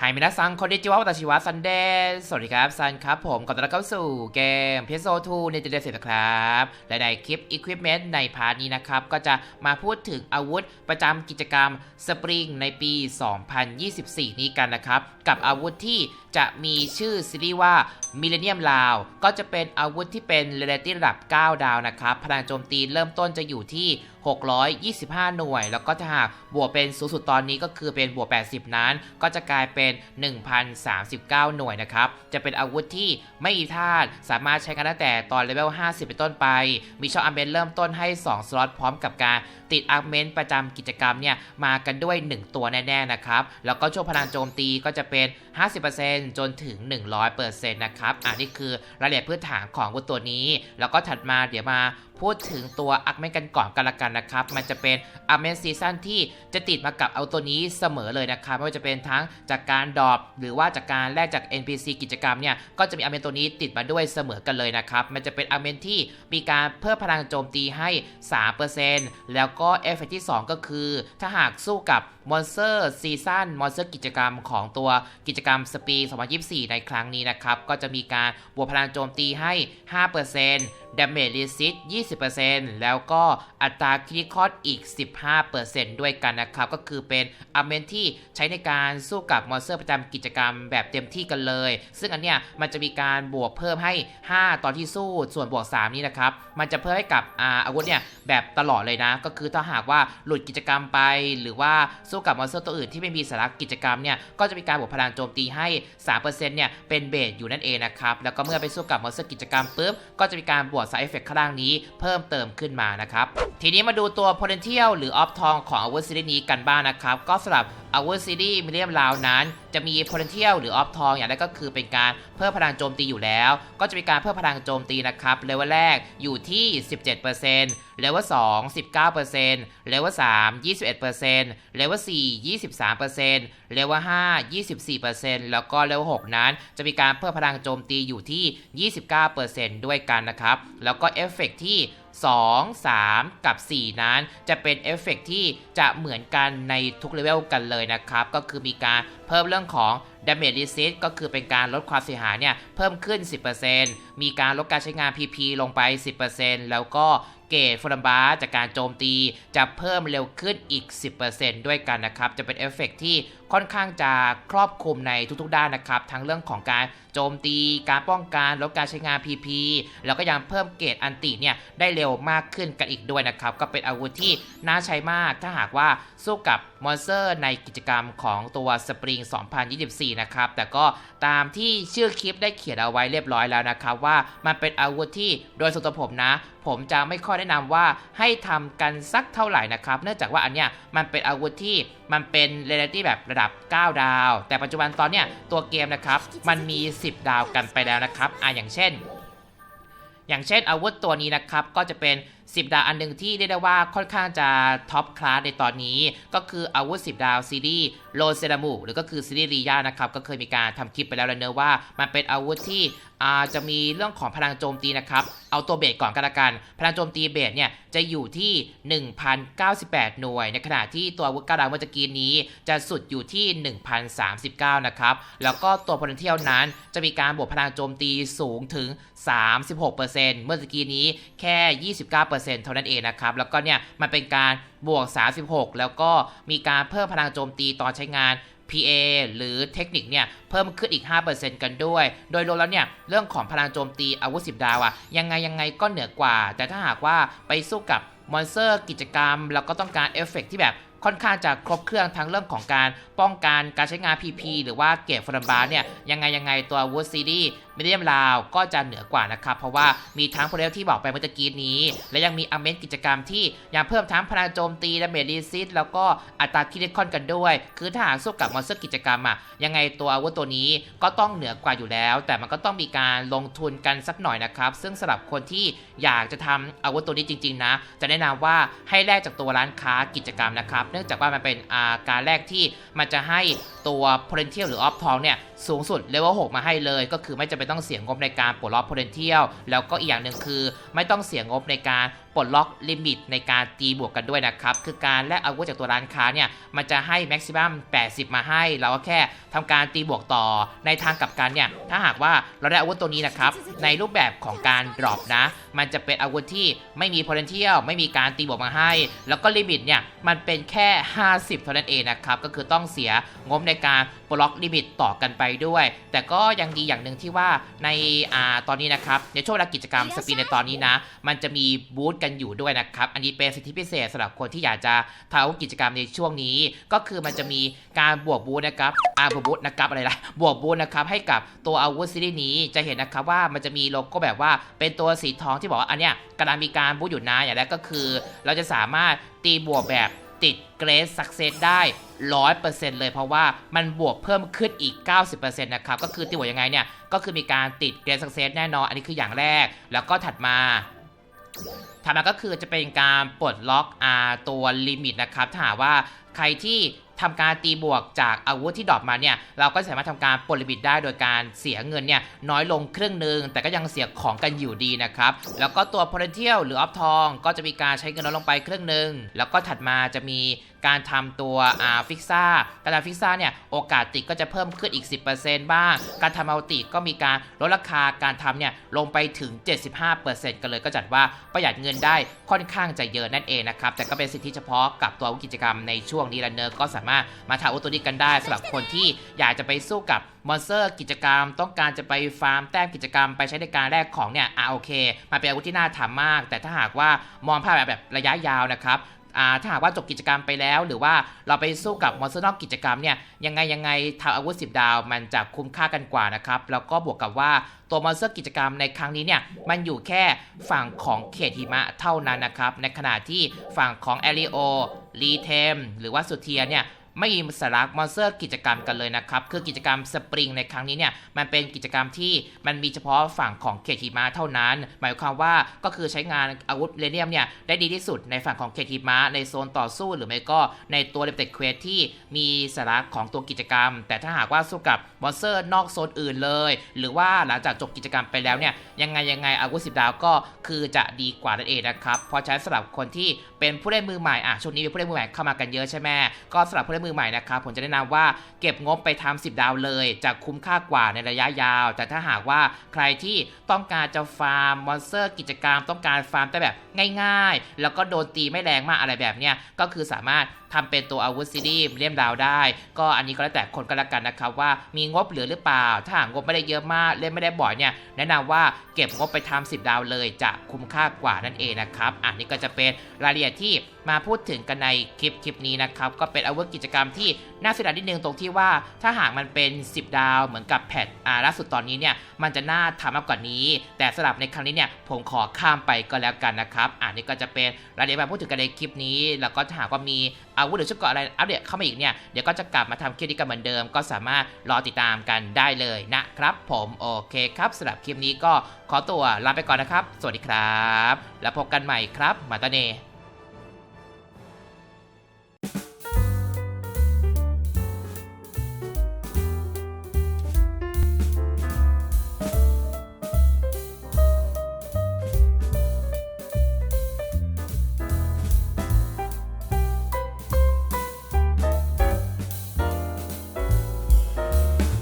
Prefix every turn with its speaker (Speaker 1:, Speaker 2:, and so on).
Speaker 1: ไฮมินาซังคนดิจิวะวัตชิวะซันเดย์สวัสดีครับซันครับผมขอต้อนรับเข้าสู่เกม p พ s o 2ในเดือนเสร็จครับ และในคลิป Equipment ในพาร์ทนี้นะครับ ก็จะมาพูดถึงอาวุธประจำกิจกรรมสปริงในปี 2024 นี้กันนะครับ กับอาวุธที่จะมีชื่อซีรีส์ว่า Millennium l a w ก็จะเป็นอาวุธที่เป็นเร a t ระดับ 9 ดาวนะครับพลังโจมตีเริ่มต้นจะอยู่ที่ 625 หน่วย แล้วก็ถ้าหากบวกเป็นสูงสุดตอนนี้ก็คือเป็นบวก 80 นั้น ก็จะกลายเป็น 1,039 หน่วยนะครับ จะเป็นอาวุธที่ไม่มีธาตุสามารถใช้กันตั้งแต่ตอนเลเวล 50 เป็นต้นไป มีช่องอัมเมนเริ่มต้นให้ 2 สล็อตพร้อมกับการติดอัมเมนประจำกิจกรรมเนี่ยมากันด้วย 1 ตัวแน่ๆนะครับ แล้วก็ช่วงพลังโจมตีก็จะเป็น 50%จนถึง 100%นะครับ อันนี้คือรายละเอียดพื้นฐานของวุธตัวนี้ แล้วก็ถัดมาเดี๋ยวมา พูดถึงตัวอักเมนกันก่อนกันละกันนะครับ มันจะเป็นอักเมนซีซั่นที่จะติดมากับเอาตัวนี้เสมอเลยนะครับไม่ว่าจะเป็นทั้งจากการดรอปหรือว่าจากการแลกจาก NPC กิจกรรมเนี่ยก็จะมีอักเมนตัวนี้ติดมาด้วยเสมอกันเลยนะครับ มันจะเป็นอักเมนที่มีการเพิ่มพลังโจมตีให้ 3%แล้วก็เอฟเฟกที่ 2 ก็คือ ถ้าหากสู้กับ มอนสเตอร์ซีซั่นมอนสเตอร์กิจกรรมของตัวกิจกรรมสปี2024 ในครั้งนี้นะครับ ก็จะมีการบวกพลังโจมตีให้ 5% Damage Resist 20%แล้วก็อัตราคริคอลอีก 15%ด้วยกันนะครับ ก็คือเป็นอัมเมนที่ใช้ในการสู้กับมอนสเตอร์ประจำกิจกรรมแบบเต็มที่กันเลย ซึ่งอันเนี้ยมันจะมีการบวกเพิ่มให้ 5 ตอนที่สู้ส่วนบวก 3 นี้นะครับ มันจะเพิ่มให้กับอาอาวุธเนี่ยแบบตลอดเลยนะ ก็คือถ้าหากว่าหลุดกิจกรรมไปหรือว่าสูู้้กับมอนสเตอร์ตัวอื่นที่ไม่มีสาระกิจกรรมเนี่ยก็จะมีการบวกพลังโจมตีให้ 3%เนี่ยเป็นเบสอยู่นั่นเองนะครับแล้วก็เมื่อไปสู้กับมอนสเตอร์กิจกรรมปุ๊บก็จะมีการบวกไซเอฟเฟกต์ข้างล่างนี้เพิ่มเติมขึ้นมานะครับทีนี้มาดูตัว potential หรือออฟทองของอาวุธซีรีส์นี้กันบ้างนะครับก็สำหรับอาวุธซีรีส์มิเลียมลาวนั้น จะมี potential หรือ off ทองอย่างแรกก็คือเป็นการเพิ่มพลังโจมตีอยู่แล้ว ก็จะมีการเพิ่มพลังโจมตีนะครับเลเวลแรกอยู่ที่ 17%เลเวล2 19%เลเวล3 21%เลเวล4 23%เลเวล5 24%แล้วก็เลเวล6นั้น จะมีการเพิ่มพลังโจมตีอยู่ที่ 29%ด้วยกันนะครับ แล้วก็เอฟเฟกต์ที่ 2 3 กับ 4 นั้น จะเป็นเอฟเฟกต์ที่จะเหมือนกันในทุกเลเวลกันเลยนะครับ ก็คือมีการเพิ่มเรื่องของ Damage Resist ก็คือเป็นการลดความเสียหายเนี่ยเพิ่มขึ้น 10%มีการลดการใช้งาน PP ลงไป 10%แล้วก็ เกรดฟลัมบาจากการโจมตีจะเพิ่มเร็วขึ้นอีก 10%ด้วยกันนะครับ จะเป็นเอฟเฟกต์ที่ค่อนข้างจะครอบคลุมในทุกๆด้านนะครับ ทั้งเรื่องของการโจมตี การป้องกันลดการใช้งาน PP แล้วก็ยังเพิ่มเกรดอันติเนี่ยได้เร็วมากขึ้นกันอีกด้วยนะครับ ก็เป็นอาวุธที่น่าใช้มาก ถ้าหากว่าสู้กับมอนสเตอร์ในกิจกรรมของตัวสปริง 2024 นะครับ แต่ก็ตามที่ชื่อคลิปได้เขียนเอาไว้เรียบร้อยแล้วนะครับ ว่ามันเป็นอาวุธที่โดยส่วนตัวผมนะ ผมจะไม่ค่อยแนะนำว่าให้ทำกันสักเท่าไหร่นะครับ เนื่องจากว่าอันเนี้ยมันเป็นอาวุธที่มันเป็นเรเลตี้แบบระดับ 9 ดาว แต่ปัจจุบันตอนเนี้ยตัวเกมนะครับมันมี 10 ดาวกันไปแล้วนะครับอ่าอย่างเช่น อย่างเช่นอาวุธตัวนี้นะครับก็จะเป็น 10 ดาวอันหนึ่งที่เรียกได้ว่าค่อนข้างจะท็อปคลาสในตอนนี้ ก็คืออาวุธ 10 ดาวซีรีส์โลเซรามูหรือก็คือซีรีส์รียานะครับก็เคยมีการทำคลิปไปแล้วแล้วเนอะว่า มันเป็นอาวุธที่อาจะมีเรื่องของพลังโจมตีนะครับ เอาตัวเบสก่อนกันละกัน พลังโจมตีเบสเนี่ยจะอยู่ที่ 1,098 หน่วย ในขณะที่ตัวอาวุธก้าดาวเมื่อกี้นี้ จะสุดอยู่ที่ 1,039 นะครับ แล้วก็ตัวพลังเที่ยวนั้นจะมีการบวกพลังโจมตีสูงถึง 36%เมื่อกี้นี้แค่ 29%เท่านั้นเองนะครับ แล้วก็เนี่ยมันเป็นการบวก 36 แล้วก็มีการเพิ่มพลังโจมตีตอนใช้งาน PA หรือเทคนิคเนี่ยเพิ่มขึ้นอีก 5%กันด้วย โดยรวมแล้วเนี่ยเรื่องของพลังโจมตีอาวุธ 10 ดาวอะยังไงยังไงก็เหนือกว่า แต่ถ้าหากว่าไปสู้กับมอนสเตอร์กิจกรรม แล้วก็ต้องการเอฟเฟกต์ที่แบบ ค่อนข้างจะครบเครื่องทั้งเรื่องของการป้องกันการใช้งาน PP หรือว่าเก็บฟลัมบาร์เนี่ยยังไงยังไงตัวอาวุธซีรีส์มิเดียมลาวก็จะเหนือกว่านะครับ เพราะว่ามีทั้งโปรเดลที่บอกไปเมื่อกี้นี้ และยังมีอเมนกิจกรรมที่ยังเพิ่มทั้งพลังโจมตีดาเมจรีซิตแล้วก็อัตราคิริคอนกันด้วย คือถ้าหากสู้กับมอนสเตอร์กิจกรรมอะยังไงตัวอาวุธตัวนี้ก็ต้องเหนือกว่าอยู่แล้ว แต่มันก็ต้องมีการลงทุนกันสักหน่อยนะครับ ซึ่งสำหรับคนที่อยากจะทำอาวุธตัวนี้จริง ๆ นะ จะแนะนำว่าให้แลกจากตัวร้านค้ากิจกรรมนะครับเนื่องจากว่ามันเป็นอาการแรกที่มันจะให้ตัว potential หรือ off ทองเนี่ย สูงสุดเลเวล6มาให้เลย ก็คือไม่จำเป็นต้องเสียงบในการปลดล็อก potential แล้วก็อีกอย่างหนึ่งคือ ไม่ต้องเสียงบในการปลดล็อกลิมิตในการตีบวกกันด้วยนะครับ คือการแลกอาวุธจากตัวร้านค้าเนี่ยมันจะให้แม็กซิมัม80 มาให้ เราก็แค่ทำการตีบวกต่อในทางกลับกันเนี่ยถ้าหากว่าเราได้อาวุธตัวนี้นะครับในรูปแบบของการดรอปนะ มันจะเป็นอาวุธที่ไม่มี potential ไม่มีการตีบวกมาให้ แล้วก็ลิมิตเนี่ยมันเป็นแค่ 50 เท่านั้นเองนะครับก็คือต้องเสียงบในการบล็อกลิมิตต่อกันไปด้วย แต่ก็ยังดีอย่างหนึ่งที่ว่าในอ่าตอนนี้นะครับในช่วงเวลากิจกรรมสปีนในตอนนี้นะ มันจะมีบูธกันอยู่ด้วยนะครับ อันนี้เป็นสิทธิพิเศษสำหรับคนที่อยากจะทำอาวุธกิจกรรมในช่วงนี้ ก็คือมันจะมีการบวกบูธนะครับอ่าบวกบูธนะครับอะไรล่ะบวกบูธนะครับให้กับตัวอาวุธซีรีส์นี้จะเห็นนะครับว่ามันจะมีโลโก้แบบว่าเป็นตัวสีทองที่บอกว่าอันเนี้ยกำลังมีการบูธอยู่นะอย่างแรกก็คือ เราจะสามารถตีบวกแบบ ติดเกรสสักเซสได้ 100%เลยเพราะว่ามันบวกเพิ่มขึ้นอีก 90%นะครับ ก็คือตีบวกยังไงเนี่ย ก็คือมีการติดเกรสสักเซสแน่นอน อันนี้คืออย่างแรก แล้วก็ถัดมาถัดมาก็คือจะเป็นการปลดล็อกอาตัวลิมิตนะครับ ถ้าหากว่า ใครที่ทำการตีบวกจากอาวุธที่ดรอปมาเนี่ยเราก็สามารถทำการปลดลิมิตได้โดยการเสียเงินเนี่ยน้อยลงครึ่งหนึ่งแต่ก็ยังเสียของกันอยู่ดีนะครับ แล้วก็ตัว potential หรือออฟทอง ก็จะมีการใช้เงินน้อยลงไปครึ่งหนึ่งแล้วก็ถัดมาจะมีการทำตัวอ่าฟิกซ่าการทำฟิกซ่าเนี่ยโอกาสติดก็จะเพิ่มขึ้นอีก 10%บ้าง การทำอัลติก็มีการลดราคาการทำเนี่ยลงไปถึง 75%กันเลยก็จัดว่าประหยัดเงินได้ค่อนข้างจะเยอะนั่นเองนะครับแต่ก็เป็นสิทธิเฉพาะกับตัวกิจกรรมในช่วงนี้และเนอร์ก็สามารถมาทาวตัวนี้กันได้สำหรับคนที่อยากจะไปสู้กับมอนสเตอร์กิจกรรม ต้องการจะไปฟาร์มแต้มกิจกรรม ไปใช้ในการแลกของเนี่ยอ่าโอเคมาเป็นอาวุธที่น่าทำมาก แต่ถ้าหากว่ามองภาพแบบระยะยาวนะครับ ถ้าหากว่าจบกิจกรรมไปแล้ว หรือว่าเราไปสู้กับมอนสเตอร์นอกกิจกรรมเนี่ยยังไงยังไงทาอาวุธ 10 ดาวมันจะคุ้มค่ากันกว่านะครับแล้วก็บวกกับว่าตัวมอนสเตอร์กิจกรรมในครั้งนี้เนี่ยมันอยู่แค่ฝั่งของเขตหิมะเท่านั้นนะครับในขณะที่ฝั่งของเอริโอรีเทมหรือว่าสุเทียเนี่ย ไม่มีสาระมอนสเตอร์กิจกรรมกันเลยนะครับ คือกิจกรรมสปริงในครั้งนี้เนี่ย มันเป็นกิจกรรมที่มันมีเฉพาะฝั่งของเขตหิมะเท่านั้น หมายความว่าก็คือใช้งานอาวุธเรเนียมเนี่ย ได้ดีที่สุดในฝั่งของเขตหิมะในโซนต่อสู้หรือไม่ก็ในตัวเลเต็ดเควสที่มีสาระของตัวกิจกรรม แต่ถ้าหากว่าสู้กับมอนสเตอร์นอกโซนอื่นเลย หรือว่าหลังจากจบกิจกรรมไปแล้วเนี่ยยังไงยังไงอาวุธสิบดาวก็คือจะดีกว่านั่นเองนะครับเพราะฉะนั้นสำหรับคนที่เป็นผู้เล่นมือใหม่อะช่วงนี้มีผู้เล่นมือใหม่เข้ามากันเยอะใช่ไหมก็สำหรับผู้เล่นมือใหม่นะครับผมจะแนะนำว่าเก็บงบไปทำ10 ดาวเลย จะคุ้มค่ากว่าในระยะยาว แต่ถ้าหากว่าใครที่ต้องการจะฟาร์มมอนสเตอร์กิจกรรมต้องการฟาร์มแต่แบบง่าย ๆ แล้วก็โดนตีไม่แรงมากอะไรแบบเนี้ยก็คือสามารถทำเป็นตัวอาวุธซีรีส์เลี่ยมดาวได้ ก็อันนี้ก็แล้วแต่คนก็แล้วกันนะครับว่ามีงบเหลือหรือเปล่า ถ้าหากงบไม่ได้เยอะมากเล่นไม่ได้บ่อยเนี่ยแนะนำว่าเก็บงบไปทำ10 ดาวเลยจะคุ้มค่ากว่านั่นเองนะครับอันนี้ก็จะเป็นรายละเอียดที่มาพูดถึงกันในคลิปคลิปนี้นะครับก็เป็นอาวุธกิจกรรมที่น่าเสียดายนิดนึงตรงที่ว่า ถ้าหากมันเป็น 10 ดาวเหมือนกับแพทอ่าล่าสุดตอนนี้เนี่ยมันจะน่าทำมากกว่านี้ แต่สำหรับในครั้งนี้เนี่ยผมขอข้ามไปก็แล้วกันนะครับอันนี้ก็จะเป็นรายละเอียดมาพูดถึงกันในคลิปนี้ แล้วก็ถ้าหากว่ามีอาวุธหรือชุดเกราะอะไรอัปเดตเข้ามาอีกเนี่ยเดี๋ยวก็จะกลับมาทำคลิปนี้กันเหมือนเดิม ก็สามารถรอติดตามกันได้เลยนะครับ ผมโอเคครับสำหรับคลิปนี้ก็ขอตัวลาไปก่อนนะครับ สวัสดีครับ แล้วพบกันใหม่ครับมาตาเน